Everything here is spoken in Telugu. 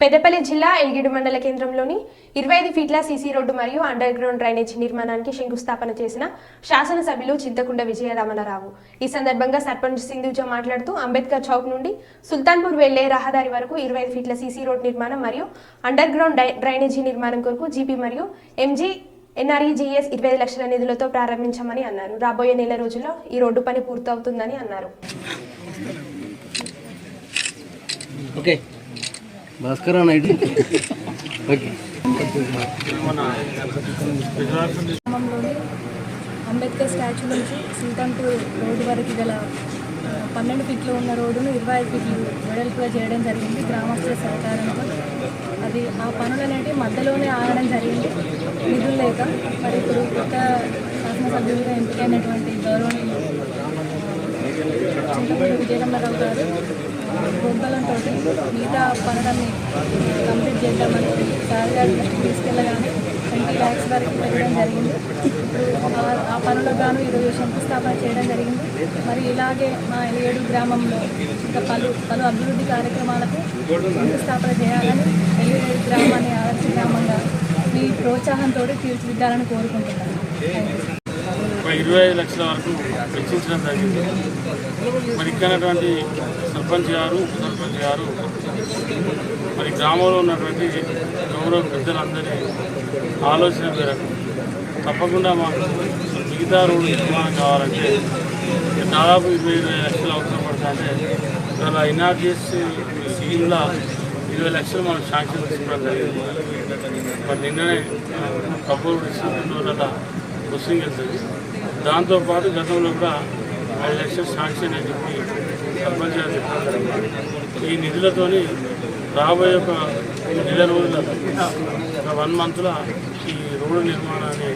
పెద్దపల్లి జిల్లా ఎల్గిడు మండల కేంద్రంలోని ఇరవై ఐదు ఫీట్ల సీసీ రోడ్డు మరియు అండర్ గ్రౌండ్ డ్రైనేజీ నిర్మాణానికి శంకుస్థాపన చేసిన శాసనసభ్యులు చింతకుండ విజయరమణరావు ఈ సందర్భంగా సర్పంచ్ సింధుజ మాట్లాడుతూ అంబేద్కర్ చౌక్ నుండి సుల్తాన్పూర్ వెళ్ళే రహదారి వరకు ఇరవై ఐదు ఫీట్ల సీసీ రోడ్ నిర్మాణం మరియు అండర్ గ్రౌండ్ డ్రైనేజీ నిర్మాణం కొరకు జీపీ మరియు ఎంజీ ఎన్ఆర్ఈజీఎస్ ఇరవై ఐదు లక్షల నిధులతో ప్రారంభించామని అన్నారు. రాబోయే నెల రోజుల్లో ఈ రోడ్డు పని పూర్తవుతుందని అన్నారు. ఓకే. భాస్కర్ అన్న ఓకే. గ్రామంలోని అంబేద్కర్ స్టాచ్యూ నుంచి సుల్తాన్పూర్ రోడ్డు వరకు గల పన్నెండు ఫీట్లు ఉన్న రోడ్డును ఇరవై ఐదు ఫీట్లు వెడల్పుగా చేయడం జరిగింది గ్రామస్తుల సహకారంతో. అది ఆ పనులు అనేవి మధ్యలోనే ఆగడం జరిగింది. నిధులు లేక మరి ఇప్పుడు కొత్త శాసనసభ్యులుగా ఎంపికైనటువంటి గౌరవనీయులు చింతపల్లి విజయరమణరావు గారు బొంకలంతో మిగతా పనులన్నీ కంప్లీట్ చేద్దామని సార్ గారి దృష్టికి తీసుకెళ్ళగానే ట్వంటీ ల్యాక్స్ వరకు పెట్టడం జరిగింది. ఇప్పుడు ఆ- ఆ పనులకు గాను ఈరోజు శంకుస్థాపన చేయడం జరిగింది. మరి ఇలాగే మా ఏడు గ్రామంలో ఇంకా పలు పలు అభివృద్ధి కార్యక్రమాలకు శంకుస్థాపన చేయాలని ఎల్లుడు గ్రామాన్ని ఆదర్శ గ్రామంగా మీ ప్రోత్సాహంతో తీర్చిదిద్దాలని కోరుకుంటున్నాను. థ్యాంక్ యూ ఒక ఇరవై ఐదు లక్షల వరకు వెచ్చించడం జరిగింది. మరి ఇక్కడటువంటి సర్పంచ్ గారు ఉప సర్పంచ్ గారు మరి గ్రామంలో ఉన్నటువంటి గౌరవ పెద్దలందరి ఆలోచన మేరకు తప్పకుండా మాకు మిగతా రోడ్డు నిర్మాణం కావాలంటే దాదాపు ఇరవై ఇరవై లక్షలు అవసరం పడుతుందంటే ఇవాళ ఎన్ఆర్జీఎస్ స్కీమ్లో ఇరవై లక్షలు మనం శాంక్షన్ తీసుకోవడం జరిగింది. మరి నిన్ననే కబూర్ రెండు రోజుల బుస్సింగ్ వెళ్తుంది దాంతోపాటు గతంలో కూడా ఐదు లక్షలు శాంక్షన్ అని చెప్పి సర్పంచ్ గారు ఈ నిధులతోని రాబోయే ఒక నెల రోజుల వన్ మంత్లో ఈ రోడ్డు నిర్మాణాన్ని